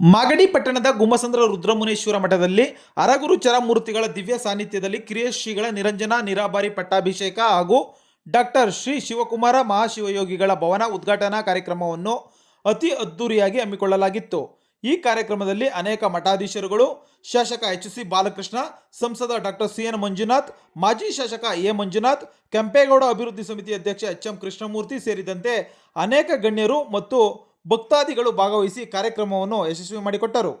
ಮಾಗಡಿ ಪಟ್ಟಣದ ಗುಮ್ಮಸಂದ್ರ ರುದ್ರಮುನೇಶ್ವರ ಮಠದಲ್ಲಿ ಅರಗುರು ಚರಮೂರ್ತಿಗಳ ದಿವ್ಯ ಸಾನ್ನಿಧ್ಯದಲ್ಲಿ ಕಿರಿಯ ಶ್ರೀಗಳ ನಿರಂಜನ ನಿರಾಬಾರಿ ಪಟ್ಟಾಭಿಷೇಕ ಹಾಗೂ ಡಾಕ್ಟರ್ ಶ್ರೀ ಶಿವಕುಮಾರ ಮಹಾಶಿವಯೋಗಿಗಳ ಭವನ ಉದ್ಘಾಟನಾ ಕಾರ್ಯಕ್ರಮವನ್ನು ಅತಿ ಅದ್ದೂರಿಯಾಗಿ ಹಮ್ಮಿಕೊಳ್ಳಲಾಗಿತ್ತು. ಈ ಕಾರ್ಯಕ್ರಮದಲ್ಲಿ ಅನೇಕ ಮಠಾಧೀಶರುಗಳು, ಶಾಸಕ ಎಚ್ ಸಿ ಬಾಲಕೃಷ್ಣ, ಸಂಸದ ಡಾಕ್ಟರ್ ಸಿ ಎನ್ ಮಂಜುನಾಥ್, ಮಾಜಿ ಶಾಸಕ ಎ ಮಂಜುನಾಥ್, ಕೆಂಪೇಗೌಡ ಅಭಿವೃದ್ಧಿ ಸಮಿತಿ ಅಧ್ಯಕ್ಷ ಎಚ್ ಎಂ ಕೃಷ್ಣಮೂರ್ತಿ ಸೇರಿದಂತೆ ಅನೇಕ ಗಣ್ಯರು ಮತ್ತು ಭಕ್ತಾದಿಗಳು ಭಾಗವಹಿಸಿ ಕಾರ್ಯಕ್ರಮವನ್ನು ಯಶಸ್ವಿ ಮಾಡಿಕೊಟ್ಟರು.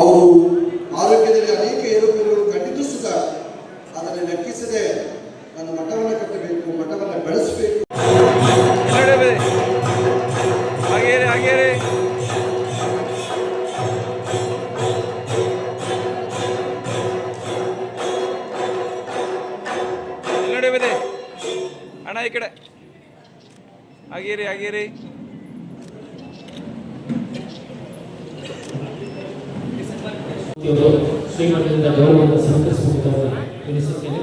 ಅವರು ಆರೋಗ್ಯದಲ್ಲಿ ಅನೇಕ ಏರುಪೇರುಗಳು ಕಂಡಿದ್ದು ಸುಖ ಅದನ್ನು ಲೆಕ್ಕಿಸದೆ ನನ್ನ ಮಠವನ್ನು ಕಟ್ಟಬೇಕು ಮಠವನ್ನು ಬೆಳೆಸಬೇಕು. ಅಣ್ಣ ಈ ಕಡೆ. ಆಗಿರಿ ಇವರು ಶ್ರೀಮಠದಿಂದ ಗೌರವವನ್ನು ಸಮರ್ಪಿಸಬಹುದಾಗಿ ತಿಳಿಸುತ್ತೇನೆ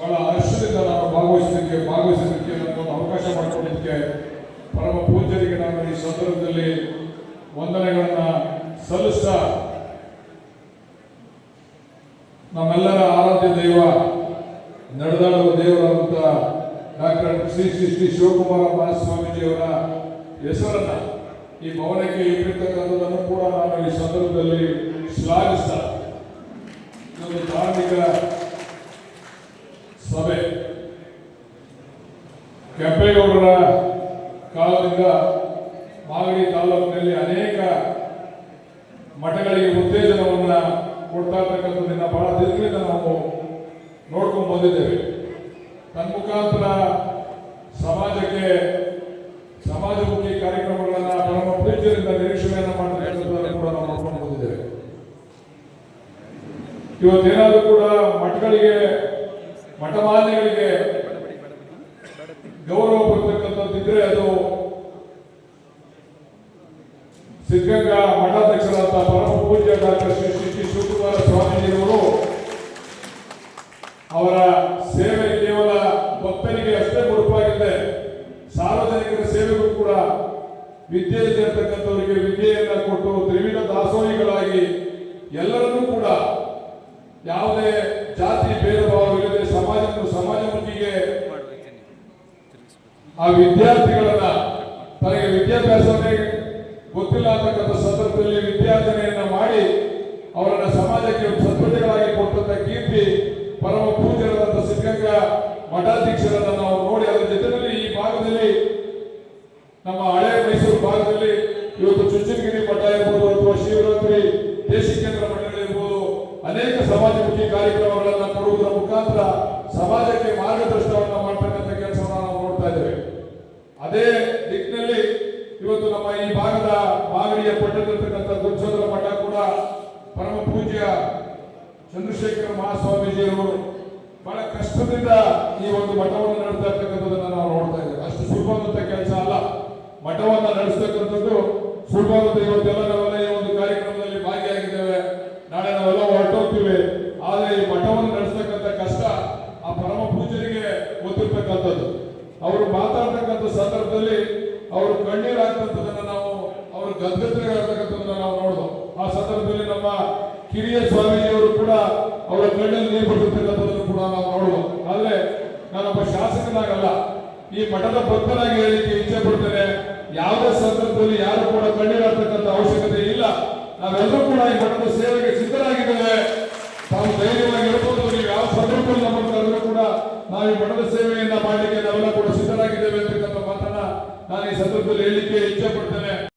ಬಹಳ ಹರ್ಷದಿಂದ ನಾನು ಭಾಗವಹಿಸಲಿಕ್ಕೆ ಭಾಗವಹಿಸಲಿಕ್ಕೆ ಒಂದು ಅವಕಾಶ ಮಾಡಿಕೊಡಲಿಕ್ಕೆ ಪರಮ ಪೂಜ್ಯರಿಗೆ ನಾನು ಈ ಸಂದರ್ಭದಲ್ಲಿ ವಂದನೆಗಳನ್ನು ಸಲ್ಲಿಸ್ತಾ ನಮ್ಮೆಲ್ಲರ ಆರಾಧ್ಯ ದೈವ, ನಡೆದಾಡುವ ದೇವರಾದಂಥ ಡಾಕ್ಟರ್ ಶ್ರೀ ಶ್ರೀ ಶ್ರೀ ಶಿವಕುಮಾರ ಮಹಾಸ್ವಾಮೀಜಿಯವರ ಹೆಸರನ್ನ ಈ ಭವನಕ್ಕೆ ಇಟ್ಟಿರ್ತಕ್ಕಂಥದ್ದನ್ನು ಕೂಡ ನಾನು ಈ ಸಂದರ್ಭದಲ್ಲಿ ಶ್ಲಾಘಿಸ್ತಾ ಇದೊಂದು ಧಾರ್ಮಿಕ ಸಭೆ. ಕೆಂಪೇಗೌಡರ ಕಾಲದಿಂದ ಮಾಗಡಿ ತಾಲೂಕಿನಲ್ಲಿ ಅನೇಕ ಮಠಗಳಿಗೆ ಉತ್ತೇಜನವನ್ನು ಕೊಡ್ತಾ ಇರ್ತಕ್ಕಂಥದ್ದನ್ನ ಬಹಳ ದಿನಗಳಿಂದ ನಾವು ನೋಡ್ಕೊಂಡು ಬಂದಿದ್ದೇವೆ. ತನ್ಮುಖಾಂತರ ಸಮಾಜಕ್ಕೆ ಸಮಾಜಮುಖಿ ಕಾರ್ಯಕ್ರಮಗಳನ್ನು ಪರಮ ಪ್ರೀತಿಯಿಂದ ನಿರೀಕ್ಷಣೆಯನ್ನು ಮಾಡತಕ್ಕಂಥದ್ದನ್ನು ಕೂಡ ನಾವು ನೋಡ್ಕೊಂಡು ಬಂದಿದ್ದೇವೆ. ಇವತ್ತೇನಾದರೂ ಕೂಡ ಮಠಗಳಿಗೆ ಮಠಮಾನ್ಯಗಳಿಗೆ ಗೌರವ ಬರ್ತಕ್ಕಂಥದ್ದಿದ್ರೆ ಅದು ಸಿದ್ಧಗಂಗಾ ಮಠಾಧ್ಯಕ್ಷರಾದ ಪರಮ ಪೂಜ್ಯ ಡಾಕ್ಟರ್ ಶ್ರೀ ಶ್ರೀ ಶ್ರೀ ಶಿವಕುಮಾರ ಸ್ವಾಮೀಜಿಯವರು ಅವರ ಸೇವೆ ಕೇವಲ ಭಕ್ತರಿಗೆ ಅಷ್ಟೇ ಮುಡುಪಾಗಿದೆ ಸಾರ್ವಜನಿಕರ ಸೇವೆಗೂ ಕೂಡ ವಿದ್ಯೆ ಇರತಕ್ಕಂಥವರಿಗೆ ವಿದ್ಯೆಯನ್ನು ಕೊಟ್ಟು ತ್ರಿವಿಧ ದಾಸೋಹಿಗಳಾಗಿ ಎಲ್ಲರನ್ನೂ ಕೂಡ ಯಾವುದೇ ಜಾತಿ ಭೇದ ಭಾವವಿಲ್ಲದೆ ಸಮಾಜ ಸಮಾಜಮುಖಿಗೆ ಆ ವಿದ್ಯಾರ್ಥಿಗಳನ್ನ ತನಗೆ ವಿದ್ಯಾಭ್ಯಾಸವೇ ಗೊತ್ತಿಲ್ಲ ಅಂತಕ್ಕಂಥ ಸಂದರ್ಭದಲ್ಲಿ ವಿದ್ಯಾರ್ಥನೆಯನ್ನ ಮಾಡಿ ಅವರನ್ನ ಸಮಾಜಕ್ಕೆ ಸತ್ಪಥಗಳಾಗಿ ಕೊಟ್ಟಂತ ಕೀರ್ತಿ, ಪರಮ ಪೂಜ್ಯರಾದಂಥ ಸಿದ್ಧಗಂಗಾ ಮಠಾಧ್ಯಕ್ಷರನ್ನ ನಾವು ನೋಡಿ ಅದರ ಜೊತೆಯಲ್ಲಿ ಈ ಭಾಗದಲ್ಲಿ ನಮ್ಮ ಹಳೆ ಮೈಸೂರು ಭಾಗದಲ್ಲಿ ಇವತ್ತು ಈ ಭಾಗದ ಮಾಗಡಿಯ ಪಟ್ಟದಲ್ಲಿರ್ತಕ್ಕಂಥ ದುರ್ಸೋದರ ಮಠ ಕೂಡ ಪರಮ ಪೂಜ್ಯ ಚಂದ್ರಶೇಖರ ಮಹಾಸ್ವಾಮೀಜಿಯವರು ಬಹಳ ಕಷ್ಟದಿಂದ ಈ ಒಂದು ಮಠವನ್ನು ನಡೆಸ್ತಾ ಇರ್ತಕ್ಕಂಥದ್ದನ್ನು ನಾವು ನೋಡ್ತಾ ಇದ್ದೇವೆ. ಅಷ್ಟು ಸುಲಭವಾದಂತ ಕೆಲಸ ಅಲ್ಲ. ಮಠವನ್ನ ನಡೆಸ್ತಕ್ಕಂಥದ್ದು ಸುಲಭವಾದಂತ ಇವತ್ತೆಲ್ಲ ನಾವೆಲ್ಲ ಈ ಒಂದು ಕಾರ್ಯಕ್ರಮದಲ್ಲಿ ಭಾಗಿಯಾಗಿದ್ದೇವೆ. ನಾಳೆ ನಾವೆಲ್ಲ ಹೊರಟೋಗ್ತೀವಿ. ಆದ್ರೆ ಈ ಮಠವನ್ನು ನಡೆಸ್ತಕ್ಕಂಥ ಕಷ್ಟ ಆ ಪರಮ ಪೂಜರಿಗೆ ಗೊತ್ತಿರ್ತಕ್ಕಂಥದ್ದು. ಅವರು ಮಾತಾಡ್ತಕ್ಕಂಥ ಸಂದರ್ಭದಲ್ಲಿ ಅವರು ಕಣ್ಣೀರಾಗ್ತಕ್ಕಂಥದ್ದನ್ನ ನಾವು, ಅವರು ಗದ್ಗದ್ರಾಗ್ತಕ್ಕಂಥದ್ದನ್ನ ನಾವು ನೋಡೋದು ಆ ಸಂದರ್ಭದಲ್ಲಿ ನಮ್ಮ ಕಿರಿಯ ಸ್ವಾಮೀಜಿಯವರು ಕೂಡ ಅವರ ಕಣ್ಣಲ್ಲಿ ನೀರು ಬಿಟ್ಟಿರ್ತಕ್ಕಂಥದ್ದನ್ನು ಕೂಡ ನಾವು ನೋಡುವ ಆದರೆ ನಾನೊಬ್ಬ ಶಾಸಕನಾಗಲ್ಲ. ಈ ಮಠದ ಭಕ್ತನಾಗಿ ಹೇಳಲಿಕ್ಕೆ ಇಚ್ಛೆ ಪಡ್ತೇನೆ. ಯಾವುದೇ ಸಂದರ್ಭದಲ್ಲಿ ಯಾರು ಕೂಡ ಕಣ್ಣೀರಾಗ್ತಕ್ಕಂಥ ಅವಶ್ಯಕತೆ ಇಲ್ಲ. ನಾವೆಲ್ಲರೂ ಕೂಡ ಈ ಮಠದ ಸೇವೆಗೆ ಸಿದ್ಧರಾಗಿದ್ದೇವೆ. ತಾವು ಧೈರ್ಯವಾಗಿ ಇರಬಹುದು ನೀವು ಯಾವ ಸಂದರ್ಭದಲ್ಲಿ ನಮ್ಮನ್ನು ಕೂಡ ನಾವು ಈ ಮಠದ ಸೇವೆಯನ್ನ ಮಾಡಲಿಕ್ಕೆ ನಾವೆಲ್ಲ ಕೂಡ ಸಿದ್ಧರಾಗಿದ್ದೇವೆ ಅಂತಕ್ಕಂಥ ಮಾತನ್ನ ನಾನು ಈ ಸಂದರ್ಭದಲ್ಲಿ ಹೇಳಲಿಕ್ಕೆ ಇಚ್ಛೆ ಪಡ್ತೇನೆ.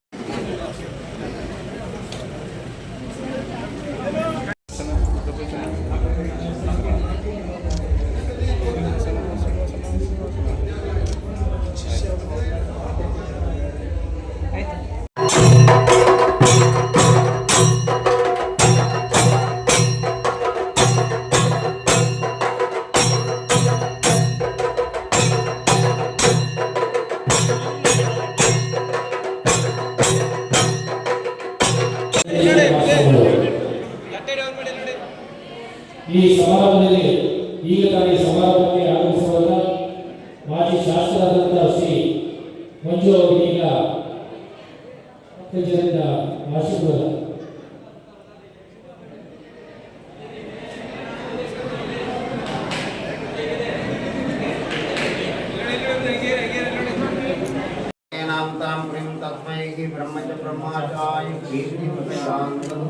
नाम ताम प्रेम तस्मै ब्रह्म च ब्रह्माचार्य कीर्ति प्रशांतम्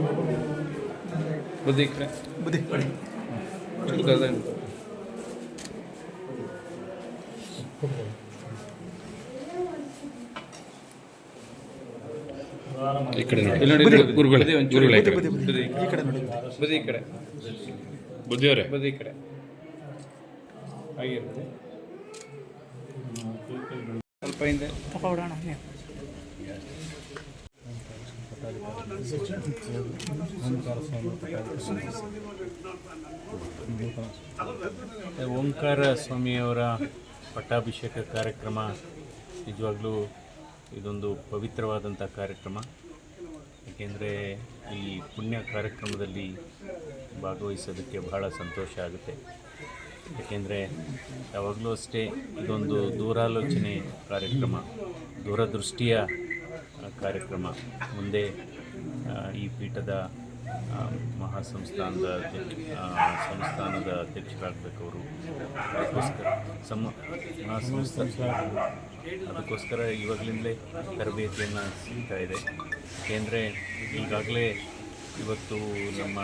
ಬುದ್ಧಿ ಕಡೆ ಬುದ್ಧಿ ಕಡೆ ಈ ಕಡೆ ನೋಡಿ ಇಲ್ಲಿ ನೋಡಿ ಗುರುಗಳೇ ಗುರುಗಳೇ ಈ ಕಡೆ ಬುದ್ಧಿ ಈ ಕಡೆ ನೋಡಿ ಬುದ್ಧಿ ಈ ಕಡೆ ಬುದ್ಧಿಯವರೇ ಬುದ್ಧಿ ಈ ಕಡೆ ಹಾಗೆ ಬುದ್ಧಿ. ಸ್ವಲ್ಪ ಹಿಂದೆ. ಓಂಕಾರ ಸ್ವಾಮಿಯವರ ಪಟ್ಟಾಭಿಷೇಕ ಕಾರ್ಯಕ್ರಮ ನಿಜವಾಗ್ಲೂ ಇದೊಂದು ಪವಿತ್ರವಾದಂಥ ಕಾರ್ಯಕ್ರಮ. ಏಕೆಂದರೆ ಈ ಪುಣ್ಯ ಕಾರ್ಯಕ್ರಮದಲ್ಲಿ ಭಾಗವಹಿಸೋದಕ್ಕೆ ಬಹಳ ಸಂತೋಷ ಆಗುತ್ತೆ. ಏಕೆಂದರೆ ಯಾವಾಗಲೂ ಅಷ್ಟೇ ಇದೊಂದು ದೂರಾಲೋಚನೆ ಕಾರ್ಯಕ್ರಮ, ದೂರದೃಷ್ಟಿಯ ಕಾರ್ಯಕ್ರಮ. ಮುಂದೆ ಈ ಪೀಠದ ಮಹಾಸಂಸ್ಥಾನದ ಸಂಸ್ಥಾನದ ಅಧ್ಯಕ್ಷರಾಗಬೇಕವರು. ಅದಕ್ಕೋಸ್ಕರ ಸಮ, ಮಹಾಸಂಸ್ಥಾನ. ಅದಕ್ಕೋಸ್ಕರ ಇವಾಗಲಿಂದಲೇ ತರಬೇತಿಯನ್ನು ಸಿಗ್ತಾ ಇದೆ. ಏಕೆಂದರೆ ಈಗಾಗಲೇ ಇವತ್ತು ನಮ್ಮ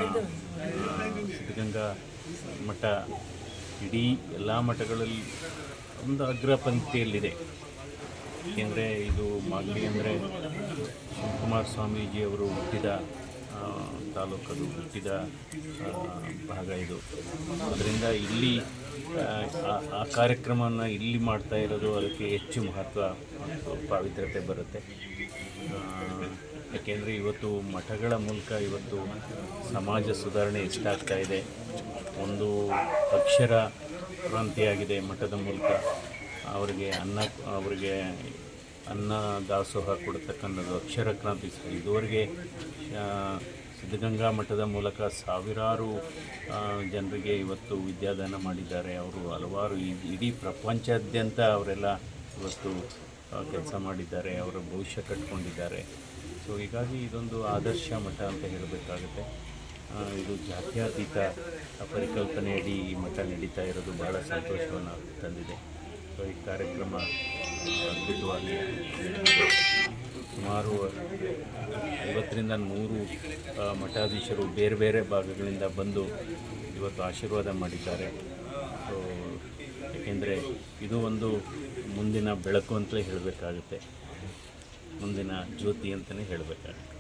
ಸಿದ್ಧಗಂಗಾ ಮಠ ಇಡೀ ಎಲ್ಲ ಮಠಗಳಲ್ಲಿ ಒಂದು ಅಗ್ರ ಪಂಕ್ತಿಯಲ್ಲಿದೆ. ಏಕೆಂದರೆ ಇದು ಮಾಗಡಿ ಅಂದರೆ ಶಿವಕುಮಾರ ಸ್ವಾಮೀಜಿಯವರು ಹುಟ್ಟಿದ ತಾಲೂಕದು ಹುಟ್ಟಿದ ಭಾಗ ಇದು. ಅದರಿಂದ ಇಲ್ಲಿ, ಆ ಕಾರ್ಯಕ್ರಮವನ್ನು ಇಲ್ಲಿ ಮಾಡ್ತಾ ಇರೋದು ಅದಕ್ಕೆ ಹೆಚ್ಚು ಮಹತ್ವ ಮತ್ತು ಪಾವಿತ್ರ್ಯತೆ ಬರುತ್ತೆ. ಯಾಕೆಂದರೆ ಇವತ್ತು ಮಠಗಳ ಮೂಲಕ ಇವತ್ತು ಸಮಾಜ ಸುಧಾರಣೆ ಎಷ್ಟಾಗ್ತಾ ಇದೆ. ಒಂದು ಅಕ್ಷರ ಕ್ರಾಂತಿಯಾಗಿದೆ ಮಠದ ಮೂಲಕ. ಅವರಿಗೆ ಅನ್ನ ಅವರಿಗೆ ಅನ್ನ ದಾಸೋಹ ಕೊಡತಕ್ಕಂಥದ್ದು ಅಕ್ಷರ ಕ್ರಾಂತಿ ಇದುವರೆಗೆ ಸಿದ್ಧಗಂಗಾ ಮಠದ ಮೂಲಕ ಸಾವಿರಾರು ಜನರಿಗೆ ಇವತ್ತು ವಿದ್ಯಾದಾನ ಮಾಡಿದ್ದಾರೆ. ಅವರು ಹಲವಾರು ಇಡೀ ಪ್ರಪಂಚಾದ್ಯಂತ ಅವರೆಲ್ಲ ಇವತ್ತು ಕೆಲಸ ಮಾಡಿದ್ದಾರೆ. ಅವರ ಭವಿಷ್ಯ ಕಟ್ಕೊಂಡಿದ್ದಾರೆ. ಸೊ, ಹೀಗಾಗಿ ಇದೊಂದು ಆದರ್ಶ ಮಠ ಅಂತ ಹೇಳಬೇಕಾಗುತ್ತೆ. ಇದು ಜಾತ್ಯತೀತ ಪರಿಕಲ್ಪನೆಯಡಿ ಈ ಮಠ ನಡೀತಾ ಇರೋದು ಬಹಳ ಸಂತೋಷವನ್ನು ತಂದಿದೆ. ಸೊ ಈ ಕಾರ್ಯಕ್ರಮ ಅದ್ಭುತವಾಗಿ. ಸುಮಾರು ಐವತ್ತರಿಂದ ನೂರು ಮಠಾಧೀಶರು ಬೇರೆ ಬೇರೆ ಭಾಗಗಳಿಂದ ಬಂದು ಇವತ್ತು ಆಶೀರ್ವಾದ ಮಾಡಿದ್ದಾರೆ. ಸೊ ಏಕೆಂದರೆ ಇದು ಒಂದು ಮುಂದಿನ ಬೆಳಕು ಅಂತಲೇ ಹೇಳಬೇಕಾಗುತ್ತೆ. ಮುಂದಿನ ಜ್ಯೋತಿ ಅಂತಲೇ ಹೇಳಬೇಕಾಗುತ್ತೆ.